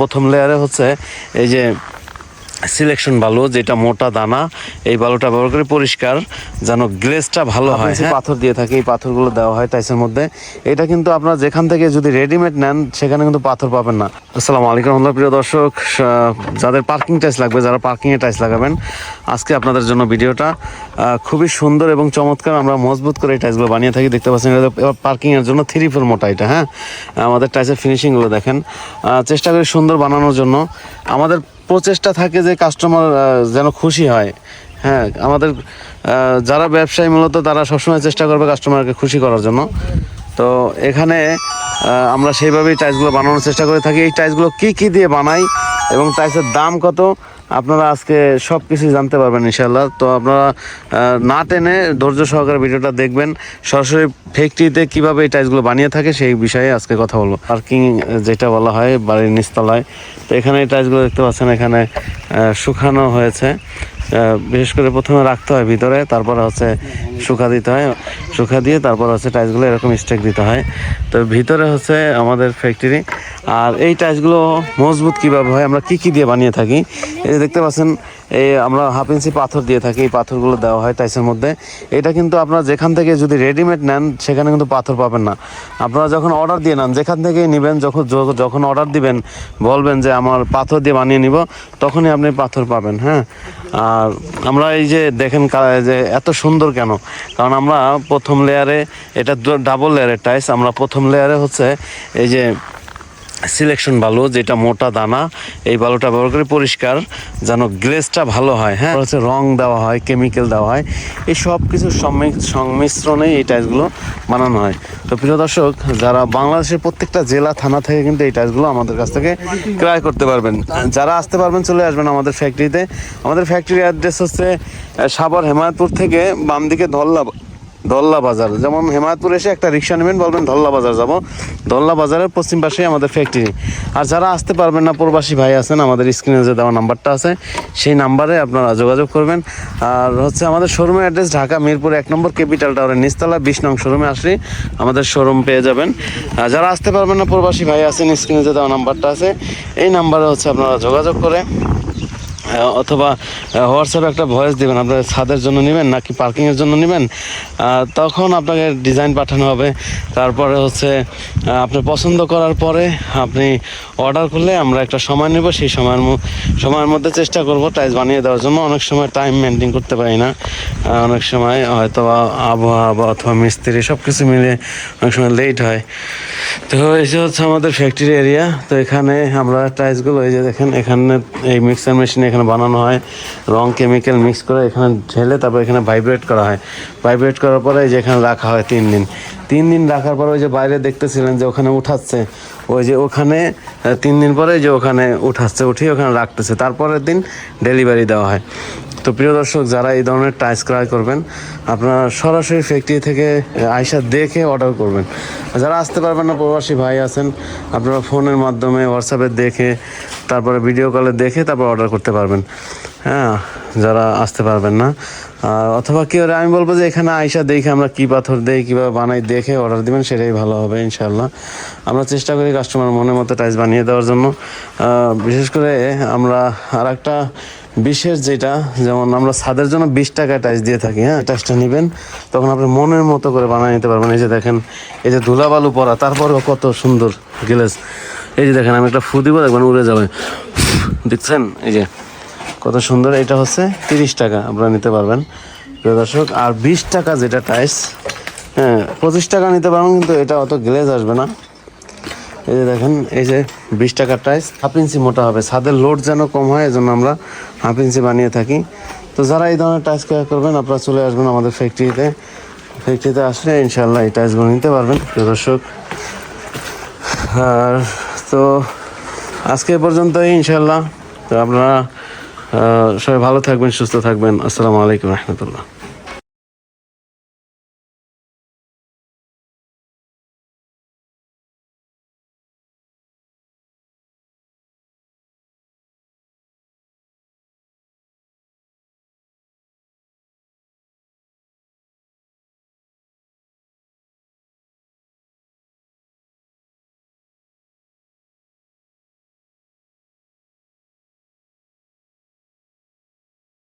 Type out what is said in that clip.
প্রথম লেয়ারে হচ্ছে এই যে সিলেকশন বালু যেটা মোটা দানা এই বালুটা ব্যবহার করে পরিষ্কার যেন গ্লেজটা ভালো হয় হ্যাঁ? পাথর দিয়ে থাকে এই পাথরগুলো দেওয়া হয় টাইসের মধ্যে। এটা কিন্তু আপনারা যেখান থেকে যদি রেডিমেড নেন সেখানে কিন্তু পাথর পাবেন না। আসসালামু আলাইকুম রহমতুল্লাহ প্রিয় দর্শক। যাদের পার্কিং টাইস লাগবে যারা পার্কিংয়ে টাইস লাগাবেন আজকে আপনাদের জন্য ভিডিওটা খুবই সুন্দর এবং চমৎকার। আমরা মজবুত করে এই টাইসগুলো বানিয়ে থাকি। দেখতে পাচ্ছেন এটা পার্কিংয়ের জন্য থ্রি ফোর মোটা এটা হ্যাঁ? আমাদের টাইসের ফিনিশিংগুলো দেখেন। চেষ্টা করি সুন্দর বানানোর জন্য। আমাদের প্রচেষ্টা থাকে যে কাস্টমার যেন খুশি হয়। হ্যাঁ আমাদের যারা ব্যবসায়ী মূলত তারা সবসময় চেষ্টা করবে কাস্টমারকে খুশি করার জন্য। তো এখানে আমরা সেইভাবেই টাইলসগুলো বানানোর চেষ্টা করে থাকি। এই টাইসগুলো কী কী দিয়ে বানাই এবং টাইসের দাম কত? আপনারা আজকে সব কিছুই জানতে পারবেন ইনশাল্লাহ তো আপনারা না টেনে ধৈর্য সহকারে ভিডিওটা দেখবেন। সরাসরি ফ্যাক্টরিতে কীভাবে এই টাইলসগুলো বানিয়ে থাকে সেই বিষয়ে আজকে কথা বলব। পার্কিং যেটা বলা হয় বাড়ির নিচতলায়। তো এখানে এই টাইলসগুলো দেখতে পাচ্ছেন, এখানে শুকানো হয়েছে। বিশেষ করে প্রথমে রাখতে হয় ভিতরে, তারপরে হচ্ছে শুকা দিতে হয় শুকা দিয়ে তারপর হচ্ছে টাইলসগুলো এরকম স্টেক দিতে হয়। তো ভিতরে হচ্ছে আমাদের ফ্যাক্টরি আর এই টাইলসগুলো মজবুত কীভাবে হয়, আমরা কি কি দিয়ে বানিয়ে থাকি? এই দেখতে পাচ্ছেন, এই আমরা হাফ ইঞ্চি পাথর দিয়ে থাকি, এই পাথরগুলো দেওয়া হয় টাইসের মধ্যে। এটা কিন্তু আপনারা যেখান থেকে যদি রেডিমেড নেন, সেখানে কিন্তু পাথর পাবেন না। আপনারা যখন অর্ডার দিয়ে নেন, যেখান থেকেই নেবেন, যখন যখন অর্ডার দিবেন, বলবেন যে আমার পাথর দিয়ে বানিয়ে নিব, তখনই আপনি পাথর পাবেন হ্যাঁ? আর আমরা এই যে দেখেন যে এত সুন্দর কেন? কারণ আমরা প্রথম লেয়ারে এটা ডাবল লেয়ারের টাইলস আমরা প্রথম লেয়ারে হচ্ছে এই যে সিলেকশন বালু, যেটা মোটা দানা, এই বালুটা ব্যবহার করে পরিষ্কার, যেন গ্লেজটা ভালো হয় হ্যাঁ? হচ্ছে রং দেওয়া হয় কেমিক্যাল দেওয়া হয়, এই সব কিছুর সংমিশ্রণে এই টাইলসগুলো বানানো হয়। তো প্রিয় দর্শক, যারা বাংলাদেশের প্রত্যেকটা জেলা, থানা থেকে কিন্তু এই টাইলসগুলো আমাদের কাছ থেকে ক্রয় করতে পারবেন। যারা আসতে পারবেন, চলে আসবেন আমাদের ফ্যাক্টরিতে আমাদের ফ্যাক্টরি অ্যাড্রেস হচ্ছে সাভার হেমায়তপুর থেকে বাম দিকে ধল্লা ধল্লা বাজার। যেমন হেমায়তপুর এসে একটা রিক্সা নেবেন, বলবেন ধল্লা বাজার যাব। ধল্লা বাজারের পশ্চিম পাশেই আমাদের ফ্যাক্টরি আর যারা আসতে পারবেন না, প্রবাসী ভাই আছেন, আমাদের স্ক্রিনে যে দেওয়া নাম্বারটা আছে, সেই নাম্বারে আপনারা যোগাযোগ করবেন। আর হচ্ছে আমাদের শোরুমের অ্যাড্রেস ঢাকা মিরপুর এক নম্বর ক্যাপিটাল টাওয়ারের নিচতলা, বিশ নং শোরুমে আসলে আমাদের শোরুম পেয়ে যাবেন। আর যারা আসতে পারবেন না, প্রবাসী ভাই আছেন স্ক্রিনে যে দেওয়া নাম্বারটা আছে, এই নাম্বারে হচ্ছে আপনারা যোগাযোগ করে অথবা হোয়াটসঅ্যাপে একটা ভয়েস দিবেন আপনার ছাদের জন্য নেবেন নাকি পার্কিংয়ের জন্য নেবেন? তখন আপনাকে ডিজাইন পাঠানো হবে। তারপরে হচ্ছে আপনি পছন্দ করার পরে আপনি অর্ডার করলে আমরা একটা সময় নেব। সেই সময়ের সময়ের মধ্যে চেষ্টা করব টাইলস বানিয়ে দেওয়ার জন্য। অনেক সময় টাইম মেনটেন করতে পারি না। অনেক সময় হয়তো আবহাওয়া অথবা মিস্ত্রি সব কিছু মিলে অনেক সময় লেট হয়। তো এই হচ্ছে আমাদের ফ্যাক্টরি এরিয়া তো এখানে আমরা টাইলসগুলো এই যে দেখেন, এখানে এই মিক্সার মেশিন এখানে বানানো হয়। রং কেমিক্যাল মিক্স করে এখানে ঢেলে তারপর এখানে ভাইব্রেট করা হয়। ভাইব্রেট করার পরে যে এখানে রাখা হয় তিন দিন। তিন দিন রাখার পরে ওই যে বাইরে দেখতেছিলেন যে ওখানে উঠাচ্ছে। ওই যে ওখানে তিন দিন পরে যে ওখানে উঠাচ্ছে, উঠিয়ে ওখানে রাখতেছে। তারপরের দিন ডেলিভারি দেওয়া হয়। তো প্রিয় দর্শক, যারা এই ধরনের টাইস ক্রয় করবেন, আপনারা সরাসরি ফ্যাক্টরি থেকে আইসা দেখে অর্ডার করবেন। যারা আসতে পারবেন না, প্রবাসী ভাই আছেন, আপনারা ফোনের মাধ্যমে হোয়াটসঅ্যাপে দেখে, তারপরে ভিডিও কলে দেখে, তারপর অর্ডার করতে পারবেন। হ্যাঁ যারা আসতে পারবেন না অথবা কেউ আমি বলব যে এখানে আইসা দেখে আমরা কী পাথর দেই, কীভাবে বানাই, দেখে অর্ডার দিবেন, সেটাই ভালো হবে ইনশাল্লাহ আমরা চেষ্টা করি কাস্টমার মনের মতো টাইস বানিয়ে দেওয়ার জন্য। বিশেষ করে আমরা আর একটা বিশেষ যেটা, যেমন আমরা ছাদের জন্য বিশ টাকা টাইস দিয়ে থাকি হ্যাঁ টাইসটা নেবেন, তখন আপনি মনের মতো করে বানিয়ে নিতে পারবেন। এই যে দেখেন, এই যে ধুলাবালু পরা, তারপরেও কত সুন্দর গিলেস এই যে দেখেন, আমি একটা ফু দিব, দেখবেন উড়ে যাবে। দেখছেন? এই যে, কত সুন্দর। এটা হচ্ছে তিরিশ টাকা আপনারা নিতে পারবেন। প্রিয় দর্শক, আর বিশ টাকা যেটা টাইস হ্যাঁ পঁচিশ টাকা নিতে পারবেন, কিন্তু এটা অত গ্লেজ আসবে না। এই যে দেখেন, এই যে বিশ টাকার টাইস, হাফ ইঞ্চি মোটা হবে। ছাদের লোড যেন কম হয়, এজন্য আমরা হাফ ইঞ্চি বানিয়ে থাকি। তো যারা এই ধরনের টাইস ক্রয় করবেন, আপনারা চলে আসবেন আমাদের ফ্যাক্টরিতে ফ্যাক্টরিতে আসলে ইনশাল্লাহ এই টাইসগুলো নিতে পারবেন, প্রিয় দর্শক। আর তো আজকে এ পর্যন্তই ইনশাল্লাহ তো আপনারা সবাই ভালো থাকবেন, সুস্থ থাকবেন। আসসালামু আলাইকুম রহমতুল্লাহ।